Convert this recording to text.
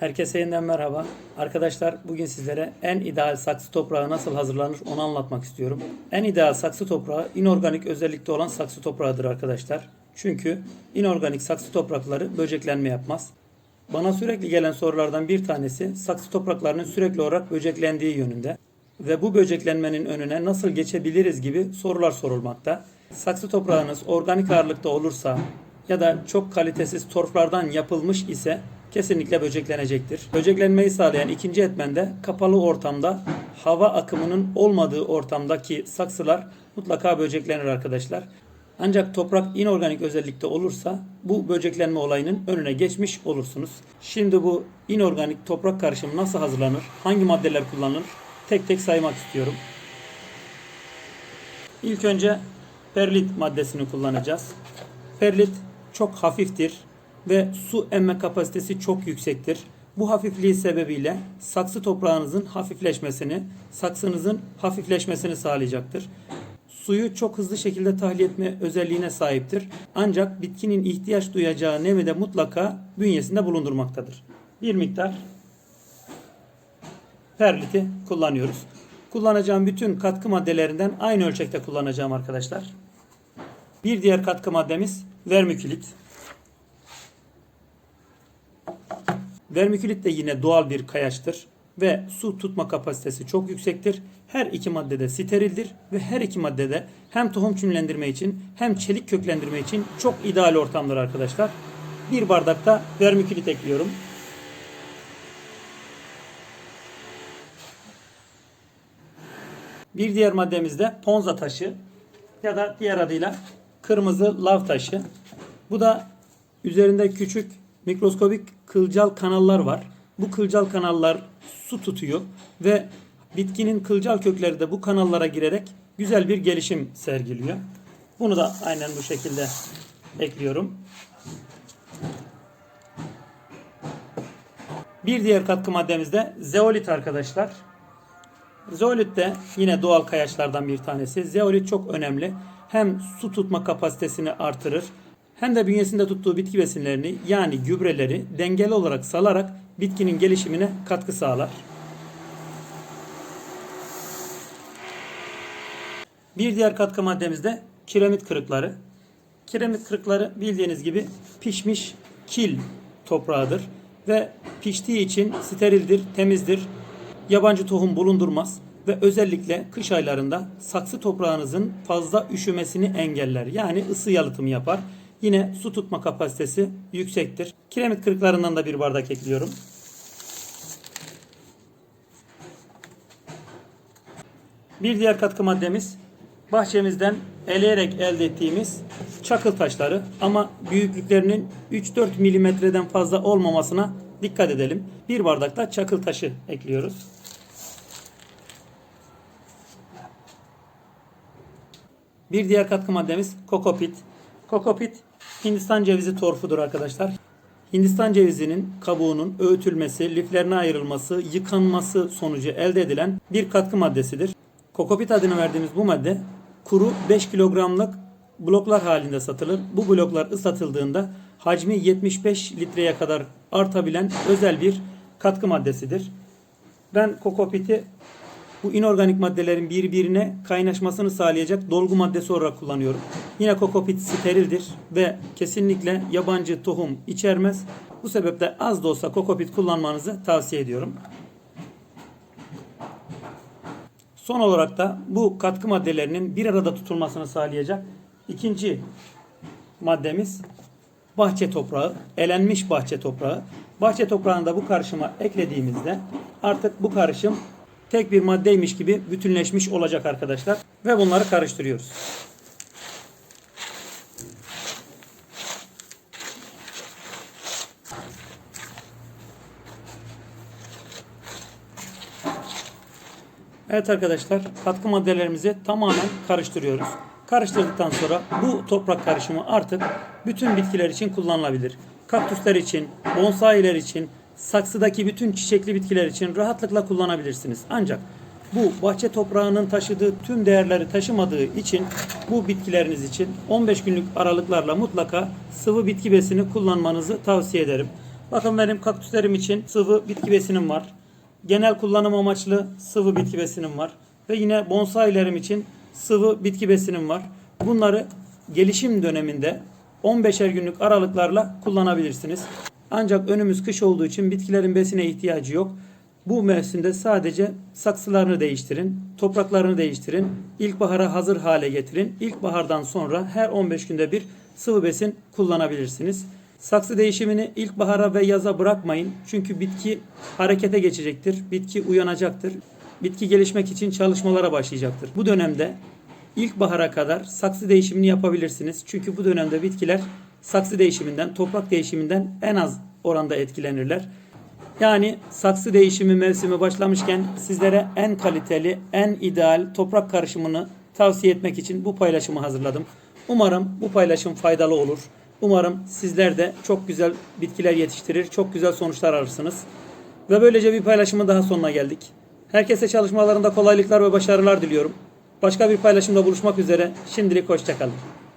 Herkese yeniden merhaba. Arkadaşlar bugün sizlere en ideal saksı toprağı nasıl hazırlanır onu anlatmak istiyorum. En ideal saksı toprağı inorganik özellikte olan saksı toprağıdır arkadaşlar. Çünkü inorganik saksı toprakları böceklenme yapmaz. Bana sürekli gelen sorulardan bir tanesi saksı topraklarının sürekli olarak böceklendiği yönünde ve bu böceklenmenin önüne nasıl geçebiliriz gibi sorular sorulmakta. Saksı toprağınız organik ağırlıkta olursa ya da çok kalitesiz torflardan yapılmış ise kesinlikle böceklenecektir. Böceklenmeyi sağlayan ikinci etmen de kapalı ortamda hava akımının olmadığı ortamdaki saksılar mutlaka böceklenir arkadaşlar. Ancak toprak inorganik özellikte olursa bu böceklenme olayının önüne geçmiş olursunuz. Şimdi bu inorganik toprak karışımı nasıl hazırlanır? Hangi maddeler kullanılır? Tek tek saymak istiyorum. İlk önce perlit maddesini kullanacağız. Perlit çok hafiftir ve su emme kapasitesi çok yüksektir. Bu hafifliği sebebiyle saksı toprağınızın hafifleşmesini, saksınızın hafifleşmesini sağlayacaktır. Suyu çok hızlı şekilde tahliye etme özelliğine sahiptir. Ancak bitkinin ihtiyaç duyacağı nemi de mutlaka bünyesinde bulundurmaktadır. Bir miktar perliti kullanıyoruz. Kullanacağım bütün katkı maddelerinden aynı ölçekte kullanacağım arkadaşlar. Bir diğer katkı maddemiz vermikülit. Vermikülit de yine doğal bir kayaçtır ve su tutma kapasitesi çok yüksektir. Her iki maddede sterildir ve her iki maddede hem tohum çimlendirme için hem çelik köklendirme için çok ideal ortamdır arkadaşlar. Bir bardakta vermikülit ekliyorum. Bir diğer maddemiz de ponza taşı ya da diğer adıyla kırmızı lav taşı. Bu da üzerinde küçük mikroskobik kılcal kanallar var. Bu kılcal kanallar su tutuyor ve bitkinin kılcal kökleri de bu kanallara girerek güzel bir gelişim sergiliyor. Bunu da aynen bu şekilde ekliyorum. Bir diğer katkı maddemiz de zeolit arkadaşlar. Zeolit de yine doğal kayaçlardan bir tanesi. Zeolit çok önemli. Hem su tutma kapasitesini artırır hem de bünyesinde tuttuğu bitki besinlerini yani gübreleri dengeli olarak salarak bitkinin gelişimine katkı sağlar. Bir diğer katkı maddemiz de kiremit kırıkları. Kiremit kırıkları bildiğiniz gibi pişmiş kil toprağıdır ve piştiği için sterildir, temizdir. Yabancı tohum bulundurmaz ve özellikle kış aylarında saksı toprağınızın fazla üşümesini engeller. Yani ısı yalıtımı yapar. Yine su tutma kapasitesi yüksektir. Kiremit kırıklarından da bir bardak ekliyorum. Bir diğer katkı maddemiz bahçemizden eleyerek elde ettiğimiz çakıl taşları ama büyüklüklerinin 3-4 milimetreden fazla olmamasına dikkat edelim. Bir bardakta çakıl taşı ekliyoruz. Bir diğer katkı maddemiz kokopit. Kokopit Hindistan cevizi torfudur arkadaşlar. Hindistan cevizinin kabuğunun öğütülmesi, liflerine ayrılması, yıkanması sonucu elde edilen bir katkı maddesidir. Kokopit adını verdiğimiz bu madde kuru 5 kilogramlık bloklar halinde satılır. Bu bloklar ıslatıldığında hacmi 75 litreye kadar artabilen özel bir katkı maddesidir. Ben kokopiti bu inorganik maddelerin birbirine kaynaşmasını sağlayacak dolgu maddesi olarak kullanıyorum. Yine kokopit sterildir ve kesinlikle yabancı tohum içermez. Bu sebeple az da olsa kokopit kullanmanızı tavsiye ediyorum. Son olarak da bu katkı maddelerinin bir arada tutulmasını sağlayacak ikinci maddemiz bahçe toprağı, elenmiş bahçe toprağı. Bahçe toprağını da bu karışıma eklediğimizde artık bu karışım tek bir maddeymiş gibi bütünleşmiş olacak arkadaşlar. Ve bunları karıştırıyoruz. Evet arkadaşlar katkı maddelerimizi tamamen karıştırıyoruz. Karıştırdıktan sonra bu toprak karışımı artık bütün bitkiler için kullanılabilir. Kaktüsler için, bonsailer için, saksıdaki bütün çiçekli bitkiler için rahatlıkla kullanabilirsiniz. Ancak bu bahçe toprağının taşıdığı tüm değerleri taşımadığı için bu bitkileriniz için 15 günlük aralıklarla mutlaka sıvı bitki besini kullanmanızı tavsiye ederim. Bakın benim kaktüslerim için sıvı bitki besinim var. Genel kullanım amaçlı sıvı bitki besinim var. Ve yine bonsailerim için sıvı bitki besinim var. Bunları gelişim döneminde 15'er günlük aralıklarla kullanabilirsiniz. Ancak önümüz kış olduğu için bitkilerin besine ihtiyacı yok. Bu mevsimde sadece saksılarını değiştirin, topraklarını değiştirin, ilkbahara hazır hale getirin. İlkbahardan sonra her 15 günde bir sıvı besin kullanabilirsiniz. Saksı değişimini ilkbahara ve yaza bırakmayın. Çünkü bitki harekete geçecektir, bitki uyanacaktır. Bitki gelişmek için çalışmalara başlayacaktır. Bu dönemde ilkbahara kadar saksı değişimini yapabilirsiniz. Çünkü bu dönemde bitkiler saksı değişiminden, toprak değişiminden en az oranda etkilenirler. Yani saksı değişimi mevsimi başlamışken sizlere en kaliteli, en ideal toprak karışımını tavsiye etmek için bu paylaşımı hazırladım. Umarım bu paylaşım faydalı olur. Umarım sizler de çok güzel bitkiler yetiştirir, çok güzel sonuçlar alırsınız. Ve böylece bir paylaşımın daha sonuna geldik. Herkese çalışmalarında kolaylıklar ve başarılar diliyorum. Başka bir paylaşımda buluşmak üzere. Şimdilik hoşçakalın.